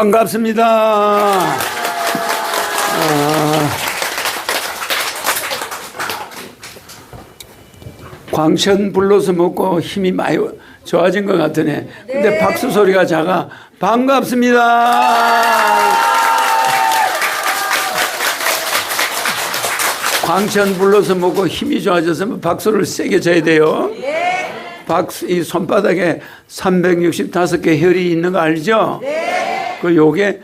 반갑습니다. 아, 광천 불러서 먹고 힘이 많이 좋아진 것 같으네. 근데 박수 소리가 작아. 반갑습니다. 광천 불러서 먹고 힘이 좋아졌으면 박수를 세게 쳐야 돼요. 박수, 이 손바닥에 365개 혈이 있는 거 알죠? 그 요게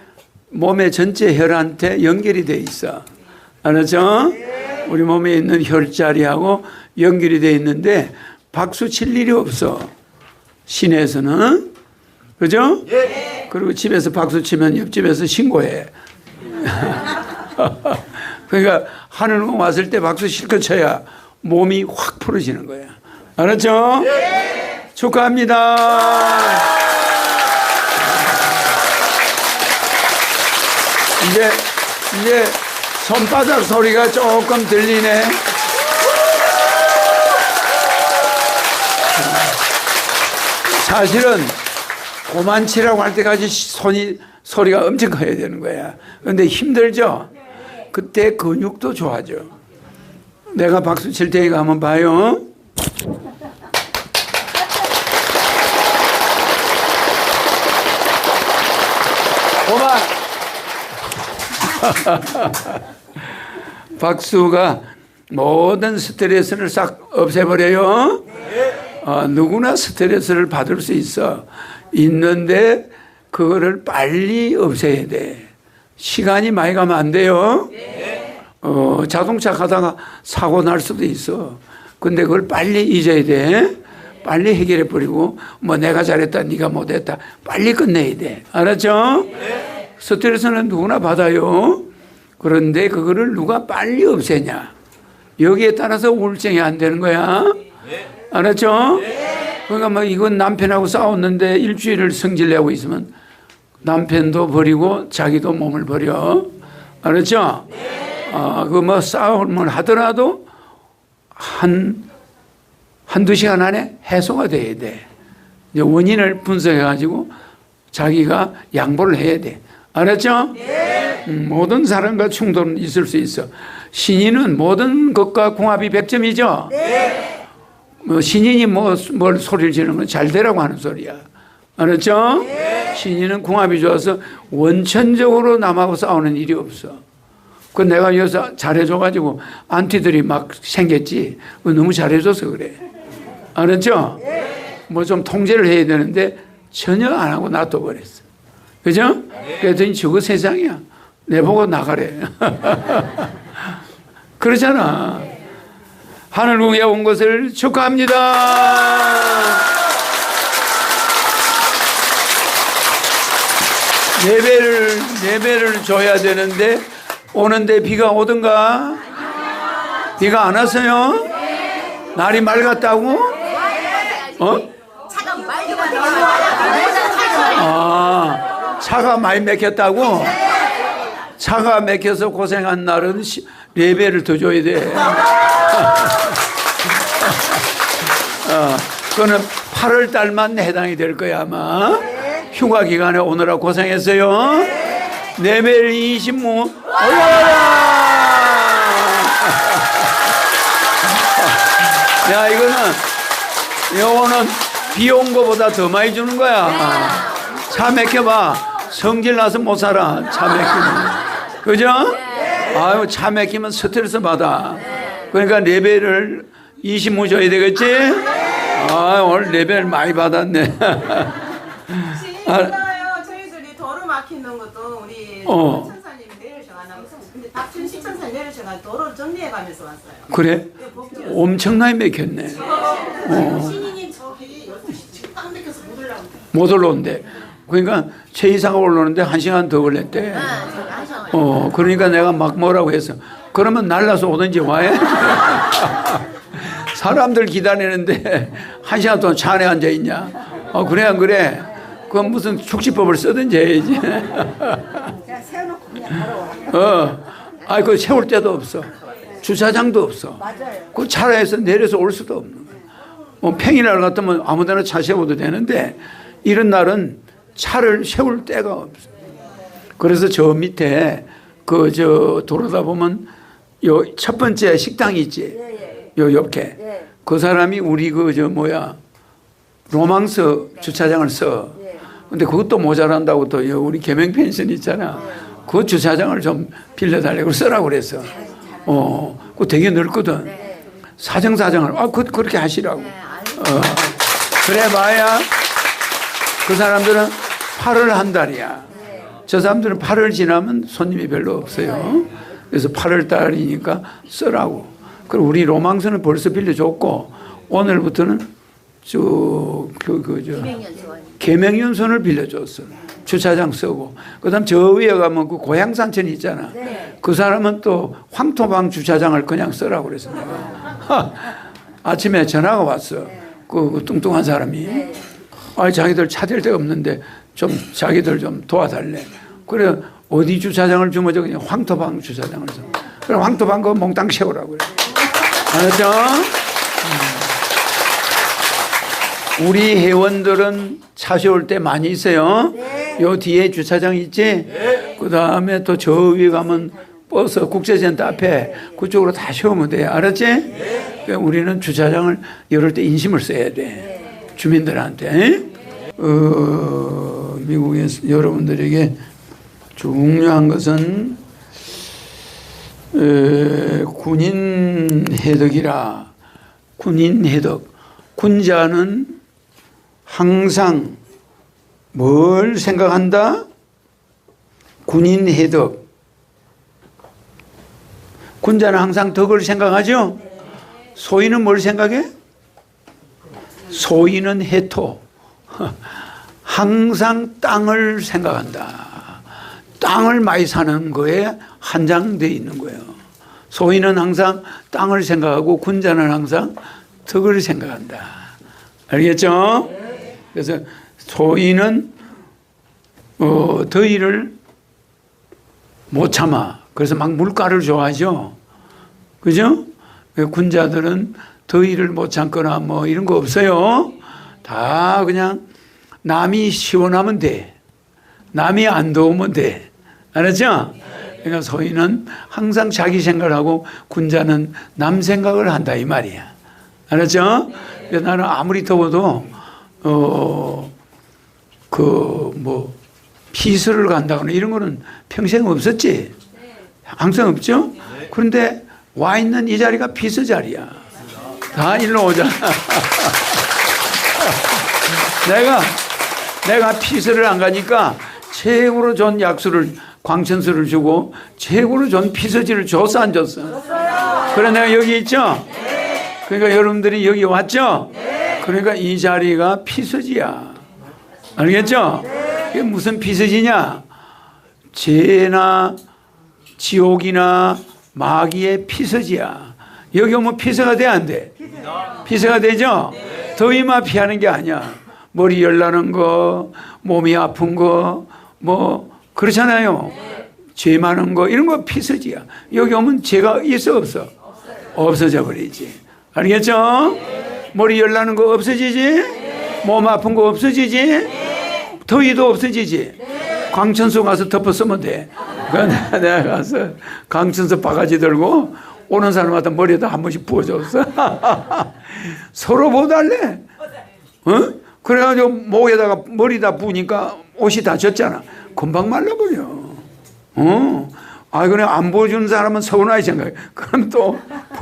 몸의 전체 혈한테 연결이 돼 있어. 알았죠? 우리 몸에 있는 혈자리하고 연결이 돼 있는데 박수 칠 일이 없어. 시내에서는. 그죠? 그리고 집에서 박수 치면 옆집에서 신고해. 그러니까 하늘공 왔을 때 박수 실컷 쳐야 몸이 확 풀어지는 거야. 알았죠? 축하합니다. 이제 이제 손바닥 소리가 조금 들리네. 사실은 고만치라고 할 때까지 손이 소리가 엄청 커야 되는 거야. 근데 힘들죠? 그때 근육도 좋아져. 내가 박수 칠 테니까 한번 봐요. 고만! 박수가 모든 스트레스를 싹 없애버려요. 어, 누구나 스트레스를 받을 수 있어. 있는데 그거를 빨리 없애야 돼. 시간이 많이 가면 안 돼요. 어, 자동차 가다가 사고 날 수도 있어. 근데 그걸 빨리 잊어야 돼. 빨리 해결해 버리고 뭐 내가 잘했다 네가 못했다 빨리 끝내야 돼. 알았죠? 스트레스는 누구나 받아요. 그런데 그거를 누가 빨리 없애냐. 여기에 따라서 우울증이 안 되는 거야. 알았죠? 그러니까 뭐 이건 남편하고 싸웠는데 일주일을 성질내고 있으면 남편도 버리고 자기도 몸을 버려. 알았죠? 아, 그뭐 싸움을 하더라도 한, 한두 시간 안에 해소가 돼야 돼. 원인을 분석해가지고 자기가 양보를 해야 돼. 알았죠? 음, 모든 사람과 충돌은 있을 수 있어. 신인은 모든 것과 궁합이 100점이죠? 뭐 신인이 뭐, 뭘 소리를 지르는 건 잘 되라고 하는 소리야. 알았죠? 신인은 궁합이 좋아서 원천적으로 남하고 싸우는 일이 없어. 그 내가 여기서 잘해줘가지고 안티들이 막 생겼지. 그거 너무 잘해줘서 그래. 알았죠? 뭐 좀 통제를 해야 되는데 전혀 안 하고 놔둬버렸어. 그죠? 그랬더니 저거 세상이야. 내보고 나가래. 그러잖아. 하늘국에 온 것을 축하합니다. 예배를 예배를 줘야 되는데 오는데 비가 오든가 비가 안 왔어요? 날이 맑았다고? 어? 차가 많이 막혔다고? 차가 막혀서 고생한 날은 시- 예배를 더 줘야 돼. 어, 그거는 8월 달만 해당이 될 거야 아마. 휴가 기간에 오느라 고생했어요. 레벨 25 올라가라. 야 이거는 요거는 비온 거보다 더 많이 주는 거야. 차 막혀봐. 성질 나서 못 살아. 차 막히면. 그죠? 아유 차 막히면 스트레스 받아. 그러니까 레벨을 25 줘야 되겠지? 아 오늘 레벨 많이 받았네. 아. 있나요? 저희들이 도로 막히는 것도 우리 어. 천사님이 내려셔가지고 근데 박준식 천사님 내려셔가 도로를 정리해가면서 왔어요. 그래? 엄청나게 막혔네. 신인님 저기 12시 지금 딱 막혀서 못 올라온다. 못 올라온대. 그러니까 최이사가 올라오는데 한 시간 더 걸렸대. 어, 그러니까 내가 막 뭐라고 했어. 그러면 날라서 오든지 와야. 사람들 기다리는데 한 시간 동안 차 안에 앉아 있냐? 어, 그래, 안 그래? 그건 무슨 축지법을 쓰든지 해야지. 그냥 세워놓고 그냥 바로 와. 어, 아이, 그 세울 데도 없어. 주차장도 없어. 맞아요. 그 차라에서 내려서 올 수도 없는 거야. 뭐 평일 날 같으면 아무 데나 차 세워도 되는데 이런 날은 차를 세울 데가 없어. 그래서 저 밑에 그 저 돌아다 보면 요 첫 번째 식당이 있지. 요 옆에 예. 그 사람이 우리 그 저 뭐야 로망스 주차장을 써. 근데 그것도 모자란다고 또요 우리 개명 펜션 있잖아. 그 주차장을 좀 빌려달라고 쓰라고 그랬어. 어, 그거 되게 넓거든. 사정사정을 아, 그 그렇게 하시라고. 어, 그래 봐야 그 사람들은 8월 한 달이야. 저 사람들은 8월 지나면 손님이 별로 없어요. 그래서 8월 달이니까 쓰라고. 그리고 우리 로망스는 벌써 빌려줬고 오늘부터는 쭉그 그저 계명연선을 빌려줬어. 주차장 쓰고. 그 다음 저 위에 가면 그 고향산천 있잖아. 그 사람은 또 황토방 주차장을 그냥 쓰라고 그랬어. 내가. 아침에 전화가 왔어. 그, 그 뚱뚱한 사람이. 아, 자기들 찾을 데가 없는데 좀 자기들 좀 도와달래. 그래, 어디 주차장을 주면 저 그냥 황토방 주차장을 써. 그래, 황토방 그 몽땅 세우라고 그래. 알았죠? 우리 회원들은 차 세울 때 많이 있어요. 요 뒤에 주차장 있지? 그 다음에 또 저 위에 가면 버스 국제센터 앞에 그쪽으로 다 세우면 돼. 알았지? 그러니까 우리는 주차장을 열을 때 인심을 써야 돼. 주민들한테. 어, 미국에서 여러분들에게 중요한 것은 에, 군인 해덕이라 군인 해덕 군자는 항상 뭘 생각한다? 군인 해덕. 군자는 항상 덕을 생각하죠? 소인은 뭘 생각해? 소인은 해토. 항상 땅을 생각한다. 땅을 많이 사는 거에 한장돼 있는 거예요. 소인은 항상 땅을 생각하고 군자는 항상 덕을 생각한다. 알겠죠? 그래서 소인은 어, 더위를 못 참아. 그래서 막 물가를 좋아하죠. 그죠? 군자들은 더위를 못 참거나 뭐 이런 거 없어요. 다 그냥 남이 시원하면 돼. 남이 안 더우면 돼. 알았죠? 그러니까 소인은 항상 자기 생각을 하고 군자는 남 생각을 한다 이 말이야. 알았죠? 그래서 나는 아무리 더워도 어 그 뭐 피서를 간다거나 이런 거는 평생 없었지. 항상 없죠. 그런데 와 있는 이 자리가 피서 자리야. 다 일로 오자. 내가 내가 피서를 안 가니까 최고로 좋은 약수를 광천수를 주고 최고로 좋은 피서지를 줬어 안 줬어? 그래 내가 여기 있죠. 그러니까 여러분들이 여기 왔죠. 그러니까 이 자리가 피서지야. 알겠죠? 이게 무슨 피서지냐? 죄나 지옥이나 마귀의 피서지야. 여기 오면 피서가 돼, 안 돼? 피서가 되죠? 더위만 피하는 게 아니야. 머리 열나는 거, 몸이 아픈 거, 뭐, 그렇잖아요. 죄 많은 거, 이런 거 피서지야. 여기 오면 죄가 있어, 없어? 없어져 버리지. 알겠죠? 머리 열나는 거 없어지지? 몸 아픈 거 없어지지? 더위도 없어지지? 광천수 가서 덮어 쓰면 돼. 내가 가서 강천수 바가지 들고 오는 사람마다 머리에다 한 번씩 부어줬어. 서로 못 할래. 어? 그래가지고 목에다가 머리다 부으니까 옷이 다 젖잖아. 금방 말라버려. 어? 아, 그래, 안 보여주는 사람은 서운하게 생각해. 그럼 또,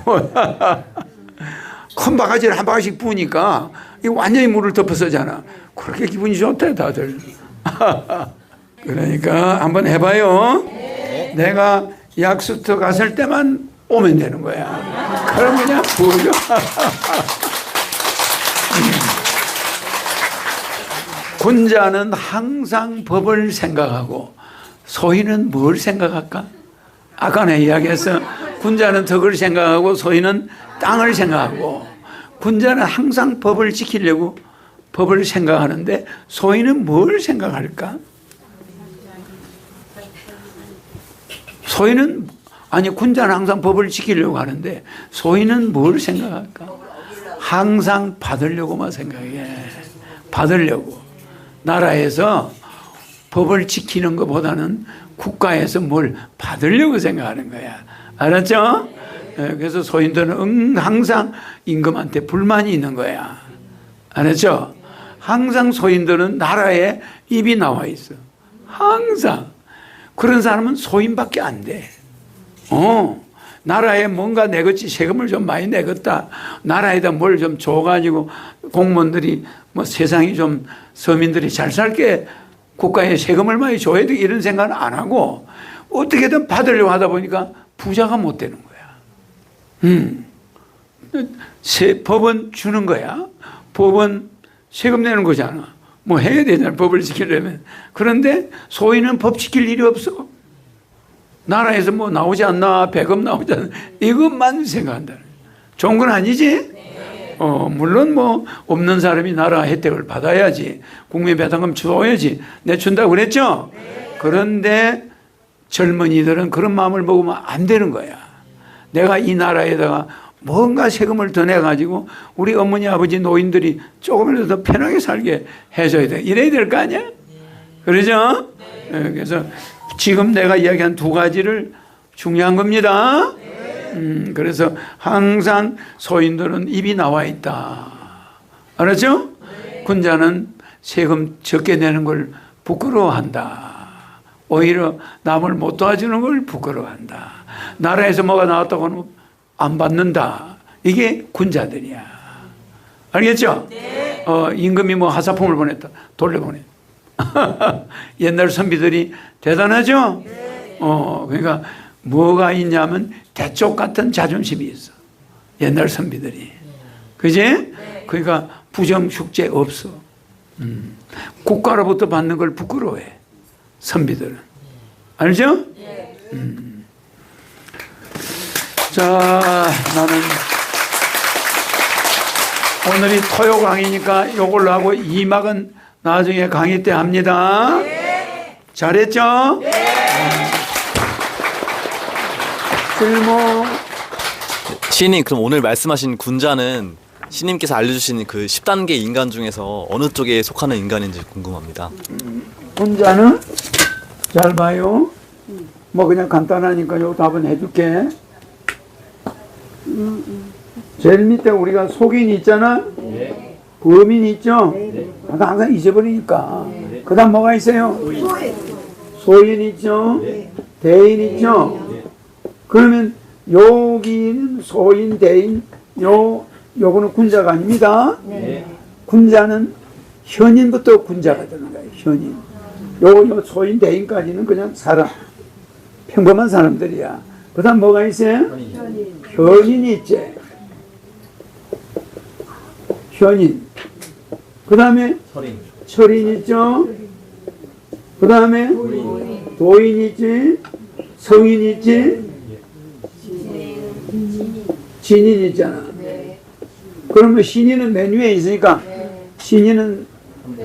큰 바가지를 한 바가지씩 부으니까 이 완전히 물을 덮어 쓰잖아. 그렇게 기분이 좋대, 다들. 그러니까 한번 해봐요. 내가 약수터 갔을 때만 오면 되는 거야. 그럼 그냥 부어줘. 군자는 항상 법을 생각하고 소인은 뭘 생각할까? 아까 내 이야기했어. 군자는 덕을 생각하고 소인은 땅을 생각하고 군자는 항상 법을 지키려고 법을 생각하는데 소인은 뭘 생각할까? 소인은 아니 군자는 항상 법을 지키려고 하는데 소인은 뭘 생각할까? 항상 받으려고만 생각해. 받으려고. 나라에서 법을 지키는 것보다는 국가에서 뭘 받으려고 생각하는 거야. 알았죠? 예, 그래서 소인들은 응, 항상 임금한테 불만이 있는 거야. 알았죠? 항상 소인들은 나라에 입이 나와 있어. 항상. 그런 사람은 소인밖에 안 돼. 어. 나라에 뭔가 내겠지 세금을 좀 많이 내겠다. 나라에다 뭘 좀 줘가지고 공무원들이 뭐 세상이 좀 서민들이 잘 살게 국가에 세금을 많이 줘야 돼 이런 생각은 안 하고 어떻게든 받으려고 하다 보니까 부자가 못 되는 거야. 음. 세, 법은 주는 거야. 법은 세금 내는 거잖아. 뭐 해야 되잖아. 법을 지키려면. 그런데 소인은 법 지킬 일이 없어. 나라에서 뭐 나오지 않나, 배급 나오지 않나, 이것만 생각한다. 좋은 건 아니지? 어, 물론 뭐, 없는 사람이 나라 혜택을 받아야지. 국민 배당금 줘야지. 내 준다고 그랬죠? 그런데 젊은이들은 그런 마음을 먹으면 안 되는 거야. 내가 이 나라에다가 뭔가 세금을 더 내가지고 우리 어머니, 아버지, 노인들이 조금이라도 더 편하게 살게 해줘야 돼. 이래야 될 거 아니야? 그러죠? 예, 그래서 지금 내가 이야기한 두 가지를 중요한 겁니다. 음, 그래서 항상 소인들은 입이 나와 있다. 알았죠? 군자는 세금 적게 내는 걸 부끄러워한다. 오히려 남을 못 도와주는 걸 부끄러워한다. 나라에서 뭐가 나왔다고 하면 안 받는다. 이게 군자들이야. 알겠죠? 어, 임금이 뭐 하사품을 보냈다. 돌려보내. 옛날 선비들이 대단하죠? 어, 그러니까 뭐가 있냐면 대쪽 같은 자존심이 있어. 옛날 선비들이. 그지? 그러니까 부정 축제 없어. 음. 국가로부터 받는 걸 부끄러워해. 선비들은. 알죠? 음. 자, 나는 오늘이 토요 강의니까 요걸로 하고 이막은 나중에 강의 때 합니다. 잘했죠? 질문. 시인님 그럼 오늘 말씀하신 군자는 시님께서 알려주신 그 10단계 인간 중에서 어느 쪽에 속하는 인간인지 궁금합니다. 혼자는 잘 봐요. 뭐 그냥 간단하니까 요 답은 해줄게. 제일 밑에 우리가 속인 있잖아. 범인 있죠. 아까 항상 잊어버리니까. 그다음 뭐가 있어요? 소인 있죠. 대인 있죠. 그러면 여기는 소인, 대인, 요 요거는 군자가 아닙니다. 군자는 현인부터 군자가 되는 거예요. 현인. 요, 요 소인 대인까지는 그냥 사람, 평범한 사람들이야. 그 다음 뭐가 있어요? 현인. 이 있지. 현인. 그 다음에 철인 있죠. 그 다음에 도인 있지. 성인 있지. 진인 있잖아. 그러면 신인은 맨 위에 있으니까 신인은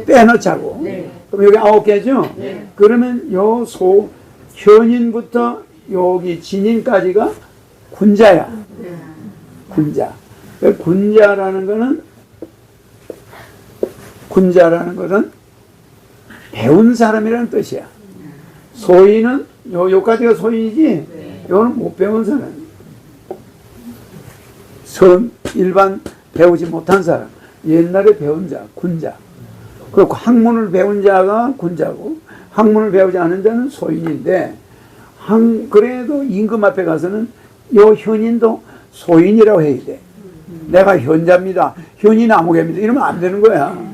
빼놓자고. 그럼 여기 아홉 개죠? 그러면 요 소, 현인부터 여기 진인까지가 군자야. 군자. 그 군자라는 거는, 군자라는 것은 배운 사람이라는 뜻이야. 소인은, 요, 요까지가 소인이지, 요는 못 배운 사람. 선, 일반 배우지 못한 사람. 옛날에 배운 자, 군자. 그리고 학문을 배운 자가 군자고 학문을 배우지 않은 자는 소인인데 한 그래도 임금 앞에 가서는 요 현인도 소인이라고 해야 돼. 내가 현자입니다. 현인 아무개입니다. 이러면 안 되는 거야.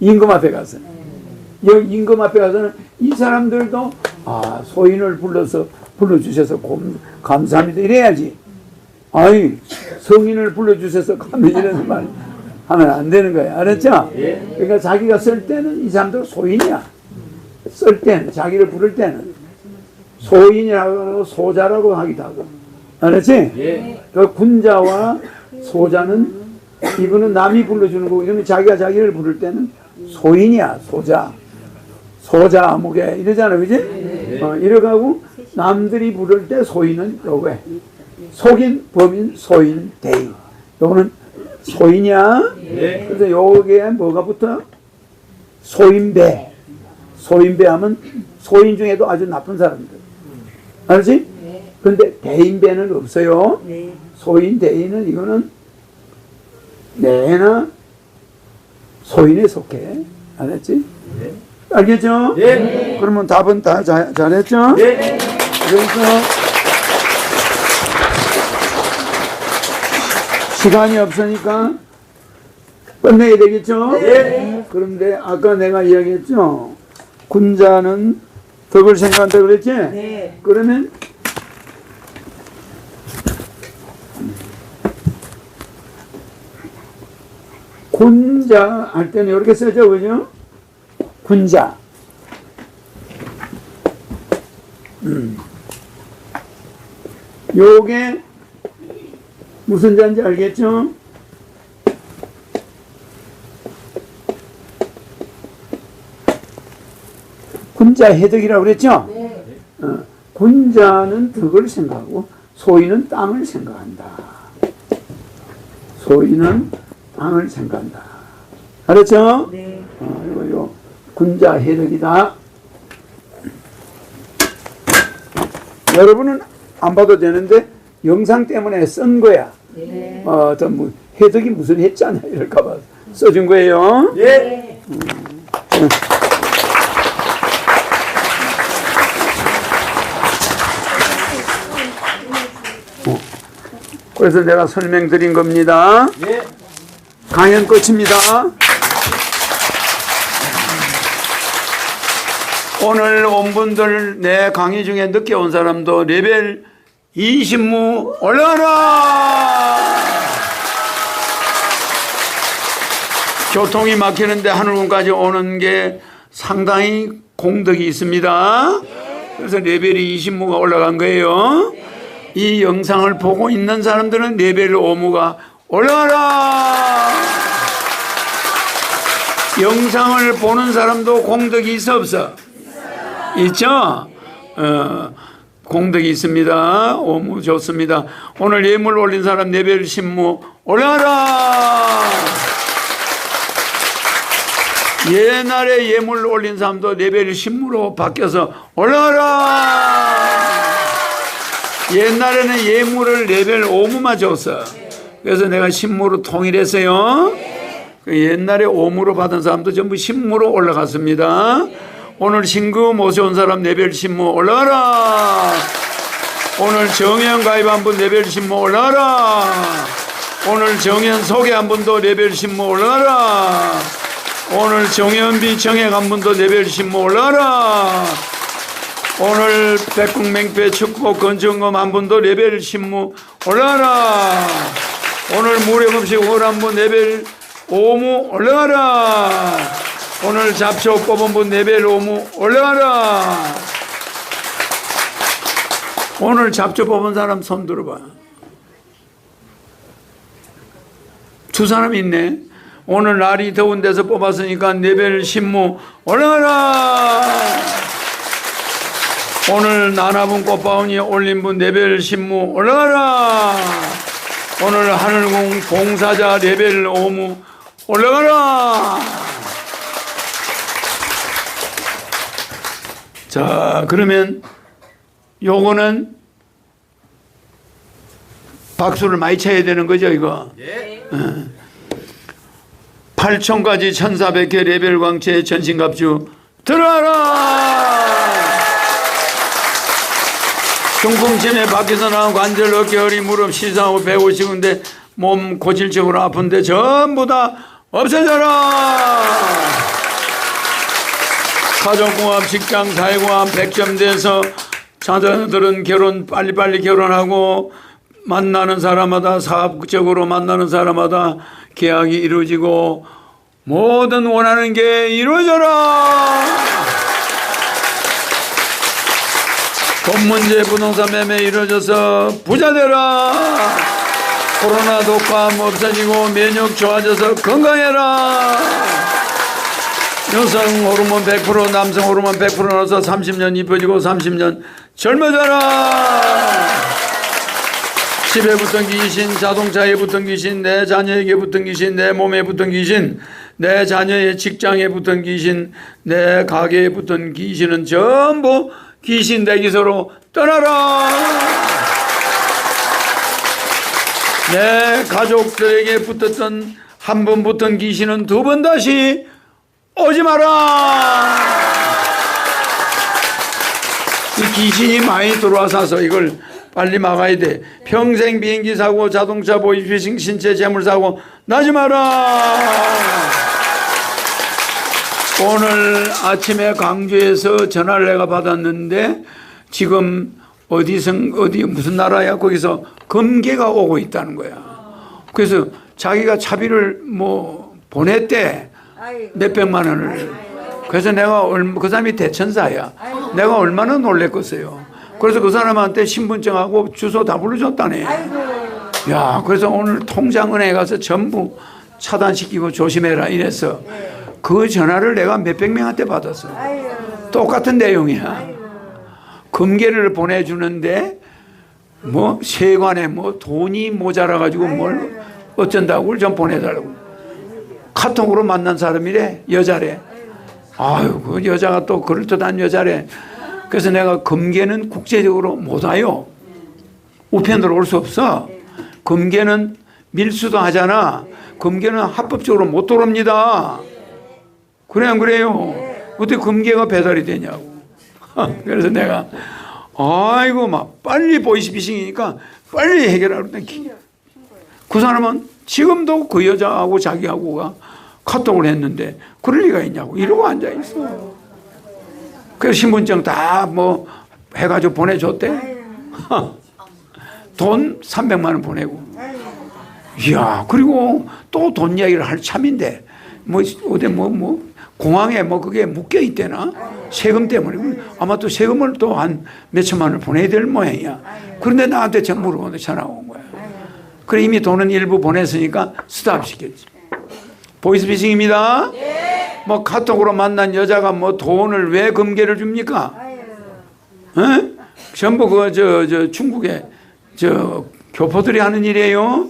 임금 앞에 가서. 요 임금 앞에 가서는 이 사람들도 아 소인을 불러서 불러주셔서 고, 감사합니다. 이래야지. 아이 성인을 불러주셔서 감사이라는 말 하면 안 되는 거야. 알았죠? 그러니까 자기가 쓸 때는 이 사람들 소인이야. 쓸 때는, 자기를 부를 때는. 소인이라고 하고 소자라고 하기도 하고. 알았지? 그 군자와 소자는 이거는 남이 불러주는 거고, 이거는 자기가 자기를 부를 때는 소인이야, 소자. 소자, 아무개, 이러잖아, 그지? 어, 이래가고 남들이 부를 때 소인은 요거야. 속인, 범인, 소인, 대인. 요거는 소인이야. 그래서 여기에 뭐가 붙어? 소인배. 소인배 하면 소인 중에도 아주 나쁜 사람들. 알지? 근데 대인배는 없어요. 네. 소인 대인은 이거는 내나 소인에 속해. 알았지? 알겠죠? 예. 그러면 답은 다 잘, 잘했죠? 예. 그래서 시간이 없으니까 끝내야 되겠죠? 예. 그런데 아까 내가 이야기했죠? 군자는 덕을 생각한다 그랬지? 네. 그러면 군자 할 때는 이렇게 쓰죠, 그죠? 군자. 음. 요게 무슨 자인지 알겠죠? 군자 해덕이라고 그랬죠? 어, 군자는 덕을 생각하고 소인은 땅을 생각한다. 소인은 땅을 생각한다. 알았죠? 네. 어, 이거 요 군자 해덕이다. 여러분은 안 봐도 되는데 영상 때문에 쓴 거야. 네. 어, 어떤 뭐 해덕이 무슨 했잖아 이럴까봐 써준 거예요. 예. 그래서 내가 설명드린 겁니다. 예. 강연 끝입니다. 오늘 온 분들 내 강의 중에 늦게 온 사람도 레벨 20무 올라가라! 교통이 막히는데 하늘군까지 오는 게 상당히 공덕이 있습니다. 그래서 레벨이 20무가 올라간 거예요. 이 영상을 보고 있는 사람들은 레벨 5무가 올라가라! 영상을 보는 사람도 공덕이 있어 없어? 있죠? 어, 공덕이 있습니다. 오무 좋습니다. 오늘 예물 올린 사람 레벨 10무 올라가라! 옛날에 예물 올린 사람도 레벨 10무로 바뀌어서 올라가라! 옛날에는 예물을 레벨 5무만 줬어. 그래서 내가 10무로 통일했어요. 그 옛날에 5무로 받은 사람도 전부 10무로 올라갔습니다. 오늘 신금 모셔온 사람 레벨 10무 올라가라! 오늘 정연 가입한 분 레벨 10무 올라가라! 오늘 정연 소개 한 분도 레벨 10무 올라가라! 오늘 정연비 정액 한 분도 레벨 10무 올라가라! 오늘 백국맹패 축복 건축금 한 분도 레벨 10무 올라가라! 오늘 무료금식 월한 분 레벨 5무 올라가라! 오늘 잡초 뽑은 분 레벨 5무 올라가라! 오늘 잡초 뽑은 사람 손 들어봐. 두 사람 있네. 오늘 날이 더운 데서 뽑았으니까 레벨 10무 올라가라! 오늘 나나분 꽃바운이 올린 분 레벨 10무 올라가라! 오늘 하늘궁 봉사자 레벨 5무 올라가라! 자, 그러면 요거는 박수를 많이 쳐야 되는 거죠, 이거? 예. 8천까지 1400개 레벨 광채 전신갑주 들어와라! 중풍침에 밖에서 나온 관절, 어깨, 허리, 무릎, 시상하고 배고 식은데 몸 고질적으로 아픈데 전부 다 없어져라! 가족궁합, 직장, 100점 돼서 자녀들은 결혼 빨리빨리 결혼하고 만나는 사람마다 사업적으로 만나는 사람마다 계약이 이루어지고 모든 원하는 게 이루어져라. 돈 문제 부동산 매매 이루어져서 부자 되라. 코로나 독감 없어지고 면역 좋아져서 건강해라. 여성 호르몬 100% 남성 호르몬 100% 넣어서 30년 이뻐지고 30년 젊어져라 집에 붙은 귀신, 자동차에 붙은 귀신, 내 자녀에게 붙은 귀신, 내 몸에 붙은 귀신, 내 자녀의 직장에 붙은 귀신, 내 가게에 붙은 귀신은 전부 귀신 대기소로 떠나라. 내 가족들에게 붙었던 한 번 붙은 귀신은 두 번 다시 오지 마라. 이 귀신이 많이 들어와서 이걸 빨리 막아야 돼. 평생 비행기 사고, 자동차 보이피싱, 신체 재물 사고 나지 마라. 오늘 아침에 광주에서 전화를 내가 받았는데 지금 어디서 어디 무슨 나라야 거기서 금괴가 오고 있다는 거야. 그래서 자기가 차비를 뭐 보냈대. 몇 백만 원을. 그래서 내가 얼마, 그 사람이 대천사야. 내가 얼마나 놀랬겠어요. 그래서 그 사람한테 신분증하고 주소 다 불러줬다네. 야, 그래서 오늘 통장은행에 가서 전부 차단시키고 조심해라 이래서 그 전화를 내가 몇백 명한테 받았어. 똑같은 내용이야. 금괴를 보내주는데 뭐 세관에 뭐 돈이 모자라 가지고 뭘 어쩐다고 좀 보내달라고. 카톡으로 만난 사람이래 여자래. 아유 그 여자가 또 그럴듯한 여자래. 그래서 내가 금괴는 국제적으로 못 와요. 우편으로 올 수 없어. 금괴는 밀수도 하잖아. 금괴는 합법적으로 못 들어옵니다. 그래 안 그래요? 어떻게 금괴가 배달이 되냐고. 그래서 내가 아이고 막 빨리 보이스피싱이니까 빨리 해결하려고 그 사람은 지금도 그 여자하고 자기하고가 카톡을 했는데 그럴 리가 있냐고 이러고 앉아 있어. 그래서 신분증 다 뭐 해가지고 보내줬대. 돈 300만 원 보내고. 이야 그리고 또 돈 이야기를 할 참인데 뭐 어디 뭐뭐 공항에 뭐 그게 묶여 있대나 세금 때문에 아마 또 세금을 또 한 몇천만 원을 보내야 될 모양이야. 그런데 나한테 전부를 오늘 전화 온 거야. 그래 이미 돈은 일부 보냈으니까 스탑 시켰지. 보이스피싱입니다. 뭐 카톡으로 만난 여자가 뭐 돈을 왜 금괴를 줍니까? 어? 전부 그 저 저 중국에 저 교포들이 하는 일이에요.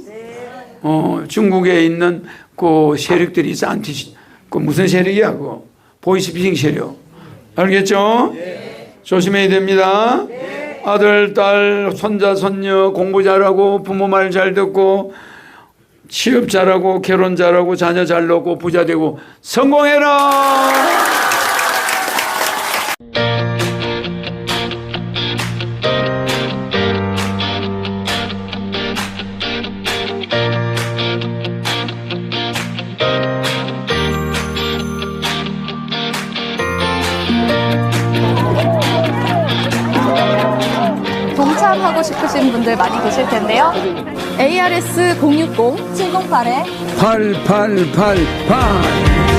어 중국에 있는 그 세력들이 있어 안티 그 무슨 세력이야 그 보이스피싱 세력 알겠죠? 조심해야 됩니다. 아들, 딸, 손자, 손녀 공부 잘하고 부모 말 잘 듣고 취업 잘하고 결혼 잘하고 자녀 잘 놓고 부자 되고 성공해라. 010-708-8888